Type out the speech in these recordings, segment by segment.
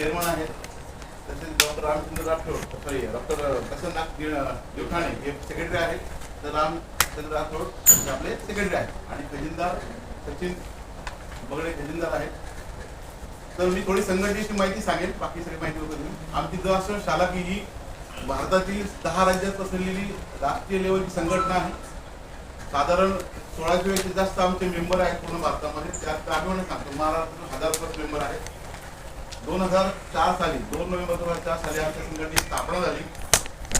Chairman आहेत तसेच doctor Ramchandra Rathod sorry doctor Prasannanath Deothane हे सेक्रेटरी आहेत. तर रामचंद्र राठोड हे आपले सेक्रेटरी आहेत. आणि खजिनदार सचिन बगडे खजिनदार आहेत. तर मी थोडी संघटनेची माहिती सांगेन बाकी सगळी माहिती होती आमची जो शाला की ही भारतातील दहा राज्यात पसरलेली राष्ट्रीय लेवलची संघटना आहे. साधारण सोळाशे पेक्षा जास्त आमचे मेंबर आहेत पूर्ण भारतामध्ये. त्यात आम्ही सांगतो महाराष्ट्र हजार प्लस मेंबर आहेत. दोन हजार चार साली दोन नोव्हेंबर दोन हजार चार साली आमच्या संघटनेची स्थापना झाली.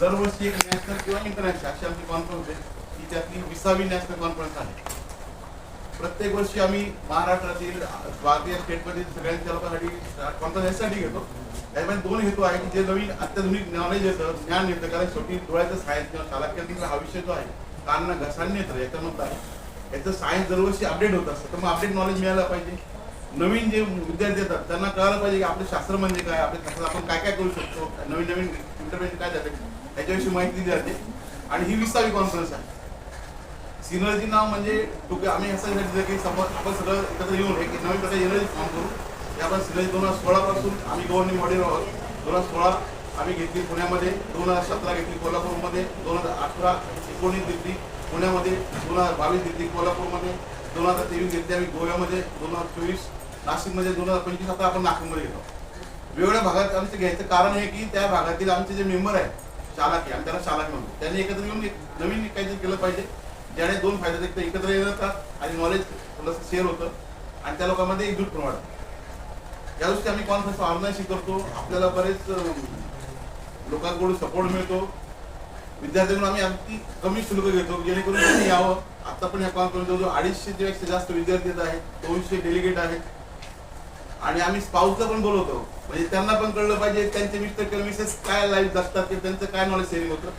दरवर्षी एक नॅशनल किंवा इंटरनॅशनल अशी आमची कॉन्फरन्स आहे. ती त्यातली विसावी नॅशनल कॉन्फरन्स आहे. प्रत्येक वर्षी आम्ही महाराष्ट्रातील भारतीय स्टेटमधील सगळ्यांच्या लोकांसाठी कॉन्फरन्स यासाठी घेतो. त्याच्यामध्ये दोन हेतू आहे की जे नवीन अत्याधुनिक नॉलेज येतं ज्ञान येतं. कारण शेवटी डोळ्याचं सायन्स किंवा शालाक्यातील हा विषय जो आहे कारण घसांनी येतं याच्यामध्ये आहे. याचं सायन्स दरवर्षी अपडेट होत असतं. तर मग अपडेट नॉलेज मिळायला पाहिजे. नवीन जे विद्यार्थी येतात त्यांना कळायला पाहिजे की आपलं शास्त्र म्हणजे काय आपल्या शास्त्रात आपण काय काय करू शकतो नवीन नवीन इंटरव्हेन्शन काय जाते याच्याविषयी माहिती दिली जाते. आणि ही विसावी कॉन्फरन्स आहे. सिनर्जी नाव म्हणजे आम्ही असं सांगितलं की समोर आपण सगळं एकत्र येऊन एक नवीन प्रकारे एनर्जी फॉर्म करू. ते आपण सिनर्जी दोन हजार सोळा पासून आम्ही गव्हर्निंग बॉडी आहोत. दोन हजार सोळा आम्ही घेतली पुण्यामध्ये दोन हजार सतरा घेतली कोल्हापूरमध्ये दोन हजार अठरा एकोणीस घेतली पुण्यामध्ये दोन हजार बावीस घेतली कोल्हापूरमध्ये दोन हजार तेवीस घेतली आम्ही गोव्यामध्ये दोन हजार चोवीस नाशिकमध्ये दोन हजार पंचवीस आता आपण नागपूरमध्ये घेतो. वेगवेगळ्या भागात आमचं घ्यायचं कारण हे की त्या भागातील आमचे जे मेंबर आहेत शालाकी आणि त्यांना शालाकी म्हणतो. त्यांनी एकत्र येऊन एक नवीन काहीतरी केलं पाहिजे. ज्याने दोन फायदे एक तर एकत्र येतात आणि नॉलेज थोडंसं शेअर होतं आणि त्या लोकांमध्ये एकजूट पण वाढतं या आम्ही कॉन्फरन्स ऑर्गनाईज करतो. आपल्याला बरेच लोकांकडून सपोर्ट मिळतो. विद्यार्थ्यांकडून आम्ही अगदी कमी शुल्क घेतो जेणेकरून यावं. आता पण या कॉन्फरन्स जवळजवळ अडीचशे पेक्षा जास्त विद्यार्थी आहेत. दोनशे डेलिगेट आहेत. आणि आम्ही स्पाऊसला पण बोलवतो. म्हणजे त्यांना पण कळलं पाहिजे त्यांचे मिस्टर किंवा मिसेस काय लाईफ जगतात ते त्यांचं काय नॉलेज शेअरिंग होतं.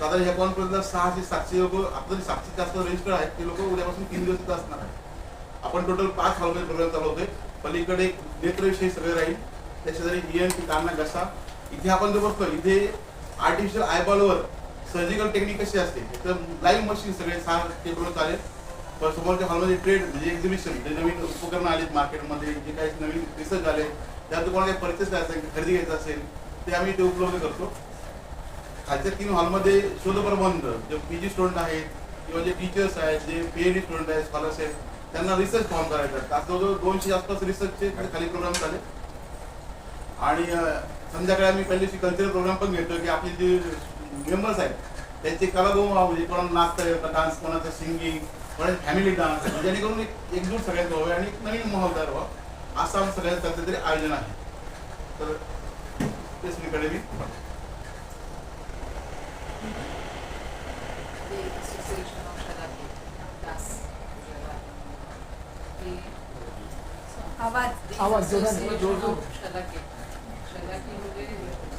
साधारण ह्या कॉन्फरन्सला सहाशे सातशे लोक आपलं सातशे जास्त रजिस्टर आहेत. ते लोक उद्यापासून तीन दिवस तिथं असणार आहेत. आपण टोटल पाच हॉलमध्ये प्रोग्राम चालवतोय पलीकडे एक नेत्रविषयी सगळे राहील. त्याच्या ई एन टी काना घसा. इथे आपण जो बघतो इथे आर्टिफिशियल आयबॉलवर सर्जिकल टेक्निक कशी असते? तर लाईव्ह मशीन सगळे सहा टेबल चालेल. पण समोरच्या हॉलमध्ये ट्रेड म्हणजे एक्झिबिशन जे नवीन उपकरणं आलेत मार्केटमध्ये जे काही नवीन रिसर्च आले त्यात तुम्हाला काही परचेस करायचं असेल खरेदी घ्यायचं असेल ते आम्ही ते उपलब्ध करतो. खालच्या तीन हॉलमध्ये शोधप्रबंध जे पी जी स्टुडंट आहेत किंवा जे टीचर्स आहेत जे पी एच डी स्टुडंट आहेत स्कॉलर्स आहेत त्यांना रिसर्च फॉर्म करायचा आहे. आता जवळजवळ दोनशे आसपास रिसर्चचे खाली प्रोग्राम झाले आणि संध्याकाळी आम्ही पहिल्या दिवशी कल्चरल प्रोग्राम पण घेतो की आपले जे मेंबर्स आहेत त्यांचे कलागुण म्हणजे कोणाला नाचता येतं डान्स कोणाचं सिंगिंग कोणाचं फॅमिली डान्स जेणेकरून एक एकजूट सगळ्यांचं व्हावे आणि एक नवीन माहोल तयार व्हावा. असं आमचं सगळ्यांचं कसं तरी आयोजन आहे. तर तेच मी कडे मी. आवाज आवाज जोरात, Association जोर- जोर. of Sharaki. Sharaki म्हणजे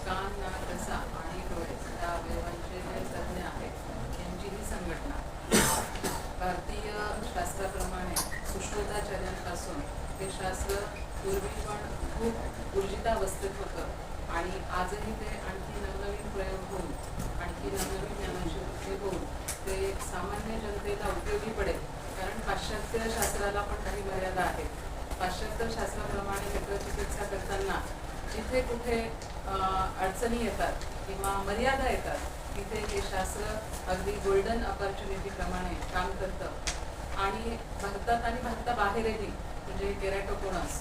कान, नाक, घसा आणि डोळे या अवयवांचे जे तज्ज्ञ आहेत यांची ही संघटना भारतीय शास्त्राप्रमाणे सुश्रुताचार्यांपासून शास्त्र पूर्वी पण खूप ऊर्जितावस्थेत होतं. आणि आजही ते आणखी नवनवीन प्रयोग होऊन आणखी नवनवीन ज्ञानाची होऊन ते सामान्य जनतेला उपयोगी पडेल. कारण पाश्चात्य शास्त्राला पण काही मर्यादा आहेत. पाश्चात्य शास्त्राप्रमाणे चिकित्सा करताना जिथे कुठे अं, अडचणी येतात किंवा मर्यादा येतात तिथे हे शास्त्र अगदी गोल्डन अपॉर्च्युनिटी प्रमाणे काम करतं. आणि भारतात आणि भारताबाहेरही म्हणजे केरॅटोकोनस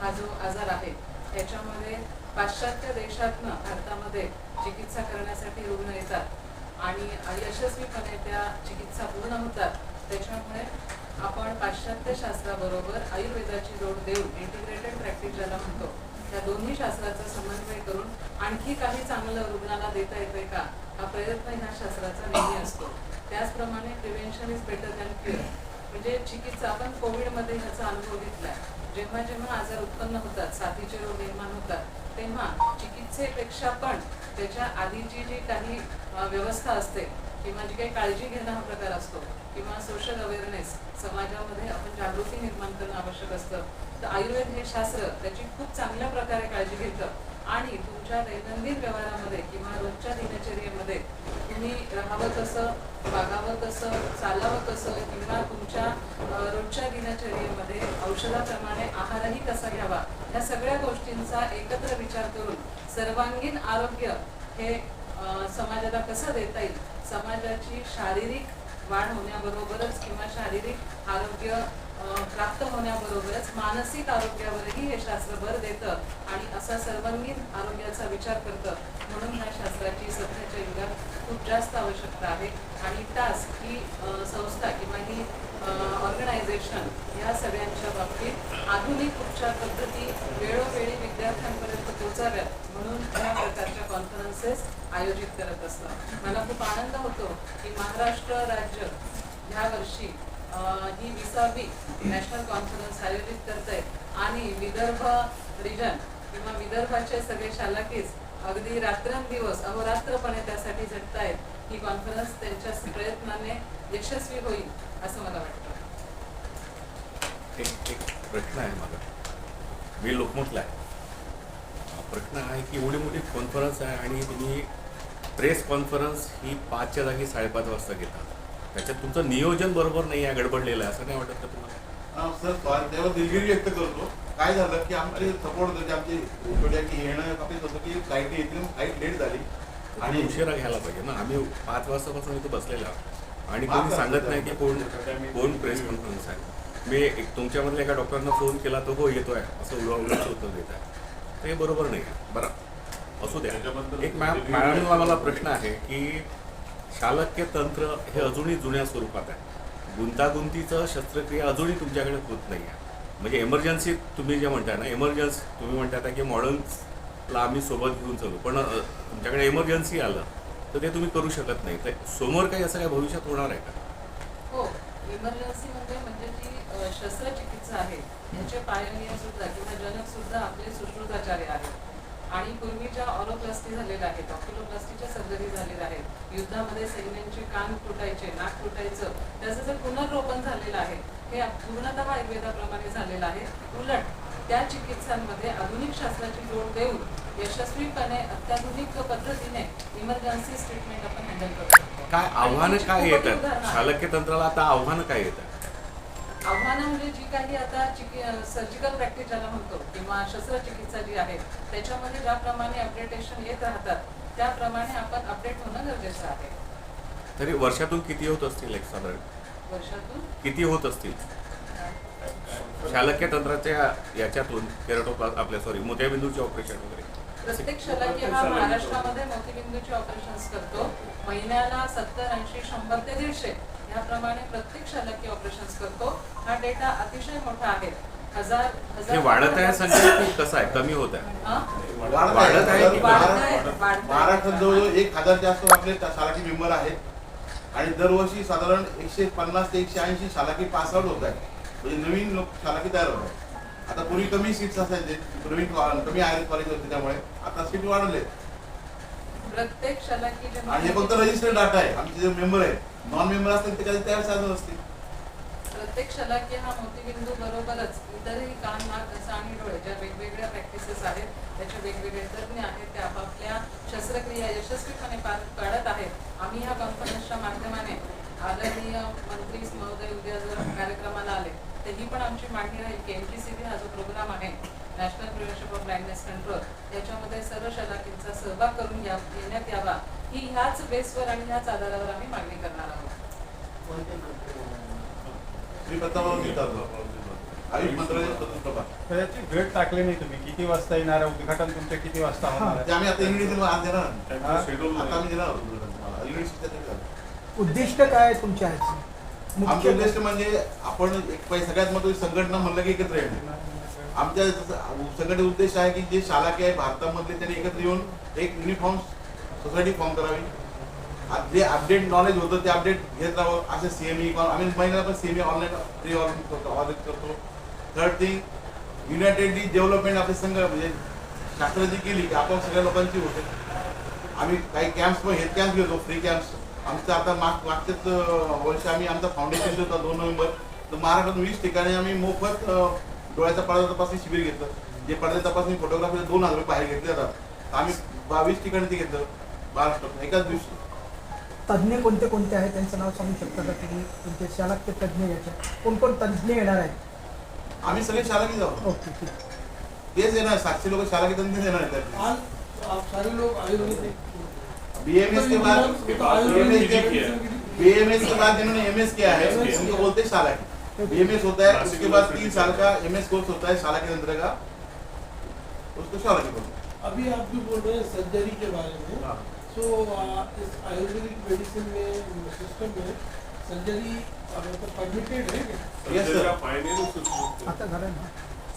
हा जो आजार आहे त्याच्यामध्ये पाश्चात्य देशातनं भारतामध्ये चिकित्सा करण्यासाठी रुग्ण येतात आणि यशस्वीपणे त्या चिकित्सा पूर्ण होतात. त्याच्यामुळे आपण पाश्चात्य शास्त्राबरोबर आयुर्वेदाची जोड देऊन इंटिग्रेटेड प्रॅक्टिस ज्याला म्हणतो त्या दोन्ही शास्त्राचा समन्वय करून आणखी काही चांगलं रुग्णाला देता येतंय का हा प्रयत्न ह्या शास्त्राचा नेहमी असतो. त्याचप्रमाणे prevention is better than cure म्हणजे चिकित्सा आपण कोविडमध्ये ह्याचा अनुभव घेतलाय. जेव्हा जेव्हा आजार उत्पन्न होतात साथीचे रोग निर्माण होतात तेव्हा चिकित्सेपेक्षा पण त्याच्या आधीची जी काही व्यवस्था असते किंवा जी काही काळजी घेणं हा प्रकार असतो किंवा सोशल अवेअरनेस समाजामध्ये आपण जागृती निर्माण करणं आवश्यक असतं तर आयुर्वेद हे शास्त्र त्याची खूप चांगल्या प्रकारे काळजी घेतं. आणि तुमच्या दैनंदिन व्यवहारामध्ये किंवा रोजच्या दिनचर्येमध्ये तुम्ही राहावं कसं वागावं कसं चालावं कसं किंवा तुमच्या रोजच्या दिनचर्येमध्ये औषधाप्रमाणे आहारही कसा घ्यावा? या सगळ्या गोष्टींचा एकत्र विचार करून सर्वांगीण आरोग्य हे समाजाला कसं देता येईल? समाजाची शारीरिक वाढ होण्याबरोबरच किंवा शारीरिक आरोग्य प्राप्त होण्याबरोबरच मानसिक आरोग्यावरही हे शास्त्र भर देतं आणि असा सर्वांगीण आरोग्याचा विचार करतं. म्हणून ह्या शास्त्राची सध्याच्या युगात खूप जास्त आवश्यकता आहे. आणि टास ही संस्था किंवा ही ऑर्गनायझेशन या सगळ्यांच्या बाबतीत आधुनिक उपचार पद्धती वेळोवेळी विद्यार्थ्यांपर्यंत पोहोचाव्यात म्हणून या प्रकारच्या कॉन्फरन्सेस आयोजित करत असतात. मला खूप आनंद होतो की महाराष्ट्र राज्य ह्या वर्षी ही विसावी नॅशनल कॉन्फरन्स आयोजित करत आहे आणि विदर्भ रिजन किंवा विदर्भाचे सगळे शालाकीस अगदी रात्रंदिवस अहोरात्रपणे त्यासाठी झटतायत. ही कॉन्फरन्स त्यांच्या प्रयत्नाने यशस्वी होईल असं मला वाटतं. एक एक प्रश्न आहे माझा. मी लोकमतला आहे. प्रश्न आहे की एवढी मोठी कॉन्फरन्स आहे आणि तुम्ही प्रेस कॉन्फरन्स ही पाचच्या जागी साडेपाच वाजता घेतात त्याच्यात तुमचं नियोजन बरोबर नाही आहे गडबडलेलं आहे असं नाही वाटत का तुम्हाला सर त्यावर दिलगिरी व्यक्त करतो. काय झालं की आमचे सपोर्ट होते आमचे छोट्या की येणं अपेक्षित होतं की फ्लाईट येतील फ्लाईट लेट झाली. आणि उशिरा घ्यायला पाहिजे ना. आम्ही पाच वाजतापासून इथं बसलेलो आहोत. आणि कोणी सांगत नाही की कोण. कोण प्रेस कॉन्फरन्स आहे. मी एक तुमच्यामधल्या एका डॉक्टरांना फोन केला तो हो येतोय. असं उलवाउलचं उत्तर देत आहे. ते बरोबर नाही आहे. बरं. असू द्या. एक मॅम मॅडमला मला प्रश्न आहे की शालक्य तंत्र हे अजूनही जुन्या स्वरूपात आहे. गुंतागुंतीचं शस्त्रक्रिया अजूनही तुमच्याकडे होत नाही आहे. म्हणजे एमर्जन्सी तुम्ही जे म्हणताय ना एमर्जन्सी तुम्ही म्हणताय की मॉडर्न्सला आम्ही सोबत घेऊन चालू. पण तुमच्याकडे एमर्जन्सी आलं तर ते तुम्ही करू शकत नाही. तर समोर काही असं काही भविष्यात होणार आहे का? हो इमर्जन्सी म्हणजे म्हणजे जी शस्त्रचिकित्सा आहे याचे पायनियर सुद्धा किंवा जनक सुद्धा आपले सुश्रुताचार्य आहेत. आणि पूर्वीच्या ऑरोप्लास्टी झालेल्या आहेत ऑक्युलोप्लास्टीच्या सर्जरी झालेल्या आहेत. युद्धामध्ये सैन्यांचे कान तुटायचे नाक तुटायचं त्याचं जे पुनर्रोपण झालेलं आहे हे पूर्णतः आयुर्वेदाप्रमाणे झालेलं आहे. उलट त्या चिकित्सांमध्ये आधुनिक शास्त्राची जोड देऊन यशस्वीपणे अत्याधुनिक पद्धतीने इमर्जन्सी ट्रीटमेंट आपण हँडल करू शकतो. काय आव्हानं काय त्याची येत खूपच आहेत उदाहरणं आहेत. शालक्य तंत्राला आता आव्हानं काय येत आहेत आव्हानं म्हणजे जी काही आता सर्जिकल प्रॅक्टिस ज्याला म्हणतो किंवा शस्त्रचिकित्सा जी आहे त्याच्यामध्ये ज्याप्रमाणे अपडेटेशन येत राहतात त्याप्रमाणे आपण अपडेट होणं गरजेचं आहे. तरी वर्षातून किती होत असतील एक साधारण वर्षातून? किती होत असतील? शालक्य तंत्राच्या याच्यातून केरटो आपल्या सॉरी मोत्याबिंदूचे ऑपरेशन वगैरे. प्रत्येक शलाकी हा महाराष्ट्रामध्ये मोतीबिंदूचे ऑपरेशन्स करतो. महिन्याला सत्तर ऐंशी शंभर ते दीडशे याप्रमाणे प्रत्येक शलाकी ऑपरेशन्स करतो. हा डेटा अतिशय मोठा आहे. हे हजार वाढत आहे संख्या की कसं आहे? कमी होत आहे? हा? वाढत आहे. की. महाराष्ट्रात जवळजवळ एक हजारच्या आसपास आपले ता- शालाकी मेंबर आहेत आणि दरवर्षी साधारण एकशे पन्नास ते एकशे ऐंशी शालाकी पास आउट होत आहेत म्हणजे नवीन लोक शालाकी तयार होत आहेत. आता पूर्वी कमी सीट्स असायचे पूर्वी कॉ- कमी आय कॉलेज होते त्यामुळे आता सीट वाढवले प्रत्येक आणि हे फक्त रजिस्टर्ड डाटा आहे. आमचे जे मेंबर आहेत नॉन मेंबर असतील ते कधी तयार साधन असतील. प्रत्येक शलाकी हा मोतीबिंदू बरोबरच इतरही कान नाक घसा आणि डोळे ज्या वेगवेगळ्या प्रॅक्टिसेस आहेत त्याचे वेगवेगळे तज्ज्ञ आहेत ते आपापल्या शस्त्रक्रिया यशस्वीपणे पार पाडत आहेत. आम्ही ह्या कॉन्फरन्सच्या माध्यमाने आदरणीय मंत्री महोदय उद्या जर कार्यक्रमाला आले तर ही पण आमची मागणी राहील की बी हा जो प्रोग्राम आहे national prevention of blindness control याच्यामध्ये सर्व शलाकींचा सहभाग करून घ्या घेण्यात यावा. ही ह्याच बेसवर आणि ह्याच आधारावर आम्ही मागणी करणार आहोत. याची भेट टाकली नाही तुम्ही. किती वाजता येणार आहे? उद्घाटन तुमचे किती वाजता होणार हा? उद्दिष्ट काय आहे तुमच्या? आमचे मुख्य उद्दिष्ट म्हणजे आपण एक सगळ्यात महत्वाची संघटना म्हणलं की एकत्र येणे. आमच्या संघटनेचा उद्देश आहे की जे शालाकी आहे भारतामधले त्यांनी एकत्र येऊन एक युनिफॉर्म सोसायटी फॉर्म करावी. जे अपडेट नॉलेज होतं ते अपडेट घेत राहावं असं सीएमई आम्ही महिन्याला पण सीएमई ऑनलाईन फ्री ऑर्डर करतो. थर्ड थिंग युनायटेड डेव्हलपमेंट आपले संघ म्हणजे शास्त्राची केली की आपण सगळ्या लोकांची होते. आम्ही काही कॅम्प्स पण हेल्थ कॅम्प घेतो फ्री कॅम्प्स आमचं आता माग मागच्याच वर्ष आम्ही आमचा फाउंडेशन होता दोन नोव्हेंबर. तर महाराष्ट्रातून वीस ठिकाणी आम्ही मोफत डोळ्याचा पडदा तपासणी शिबिर घेतलं. जे पडदा तपासणी फोटोग्राफीचे दोन हजार रुपये बाहेर घेतले जातात. आम्ही बावीस ठिकाणी ते घेतलं महाराष्ट्रात एकाच दिवशी. तज्ज्ञ कोणते कोणते आहेत त्यांचं नाव सांगू शकता का तुम्ही? तुमचे शालक्य तज्ज्ञ याचे. कोण कोण तज्ज्ञ येणार आहेत? आम्ही सगळे शाळा जाऊ. ओके ठीक. तेच येणार सातशे लोक शाला के धंदे देणार आहेत. आज आप सारे लोग आयुर्वेदिक. बीएमएस के बाद तो आयुर्वेदिक BMS के बीएमएस के बाद जिन्होंने एमएस किया है उनको बोलते हैं. शाला की बीएमएस होता है उसके बाद तीन साल का एमएस कोर्स होता है शाला के अंदर का। उसको शाला की बोलते हैं। अभी आप जो बोल रहे हैं सर्जरी के बारे में हाँ। तो इस आयुर्वेदिक मेडिसिन में सिस्टम में सर्जरी परमिटेड है क्या. आता झालं ना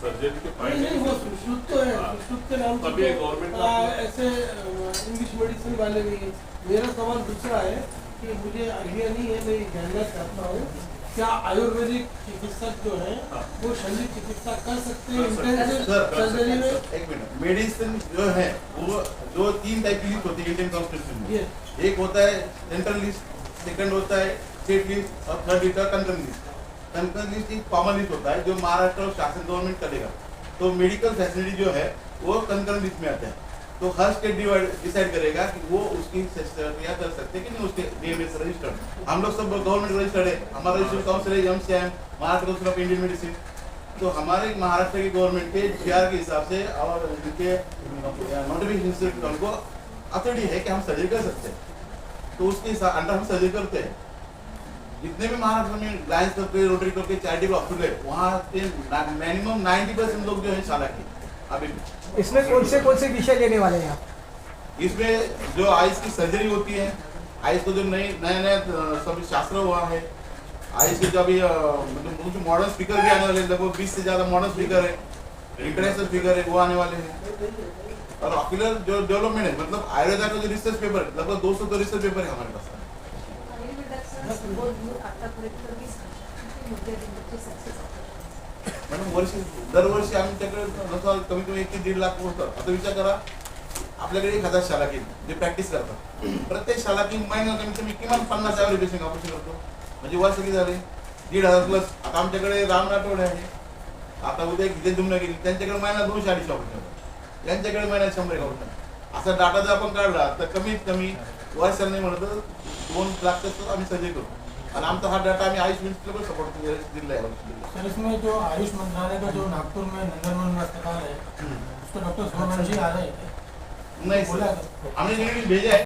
सर्जरी के वो सुश्रुत तो है हाँ। सुश्रुत के नाम अभी तो, गवर्नमेंट का- ऐसे इंग्लिश मेडिसिन वाले भी मेरा सवाल दूसरा है कि मुझे आइडिया नहीं है मैं जानना चाहता हूँ क्या आयुर्वेदिक चिकित्सक जो है हाँ। वो शल्य चिकित्सा कर सकते हैं एक मिनट। मेडिसिन जो है वो जो तीन टाइप की लिस्ट होती है इंडियन कॉन्स्टिट्यूशन में। एक होता है सेंट्रल लिस्ट सेकंड होता है स्टेट लिस्ट और थर्ड होता है कंकर्न लिस्ट कंकर्न लिस्ट एक कॉमन लिस्ट होता है जो महाराष्ट्र और शासन गवर्नमेंट करेगा। तो मेडिकल फैसिलिटी जो है वो कंकर्न लिस्ट में आता है। तो हर स्टेट डिसाइड करेगा कि वो उसकी शस्त्रक्रिया कर सकते हैं कि नहीं उसके डीएमएस रजिस्टर्ड हम लोग सब गवर्नमेंट रजिस्टर्ड है. हमारा रजिस्टर्ड काउंसिल है MCM Maharashtra council of Indian medicine तो हमारे महाराष्ट्र की गवर्नमेंट के जीआर के हिसाब से और उनके नोटिफिकेशन से उनको अथॉरिटी है कि हम सर्जरी कर सकते हैं. तो उसके अंडर हम सर्जरी करते हैं. जितने भी महाराष्ट्र में लायंस क्लब के रोटरी क्लब के चैरिटेबल हॉस्पिटल है वहाँ पे मिनिमम 90 परसेंट लोग जो है शाला के अभी भी. इसमें कौन से कौन से विषय लेने वाले हैं आप? इसमें जो आइस की सर्जरी होती है आइस को जो नए नए नए सब शास्त्र हुआ है आइस के जो अभी मतलब कुछ मॉडर्न स्पीकर भी आने वाले हैं लगभग बीस से ज़्यादा मॉडर्न स्पीकर है इंटरनेशनल स्पीकर है वो आने वाले हैं। और ऑक्यूलर जो डेवलपमेंट है मतलब आयुर्वेदा का जो रिसर्च पेपर है लगभग दो सौ तो रिसर्च पेपर है हमारे पास। मॅडम वर्षी दरवर्षी आमच्याकडे जसं कमीत कमी एक ते दीड लाख पोहोचतात आता विचार करा आपल्याकडे एक हजार शाला जे प्रॅक्टिस करतात. प्रत्येक शालाकीन महिना कमीत कमी किमान पन्नास हजार पेशंट ऑपरेशन करतो. म्हणजे वर्ष किती झाले? दीड हजार प्लस आता आमच्याकडे राम राठोड आहे. आता उद्या जे धुमण्या गेली त्यांच्याकडे महिना दोनशे अडीचशे ऑपरेशन होतात. त्यांच्याकडे महिन्यात शंभर एक ऑपरेशन. असा डाटा जर आपण काढला तर कमीत कमी वर्षाला नाही म्हणत तर दोन लाख तर आम्ही सजे करतो आणि आमचा हा डाटा आम्ही आयुष मिनिस्टर पण सपोर्ट दिला आहे. सर इसमें जो आयुष मंत्रालय का जो नागपुर में नंदनवन में अस्पताल है उसको डॉक्टर सोमवंशी आ रहे नहीं बोला। हमने भेजा है।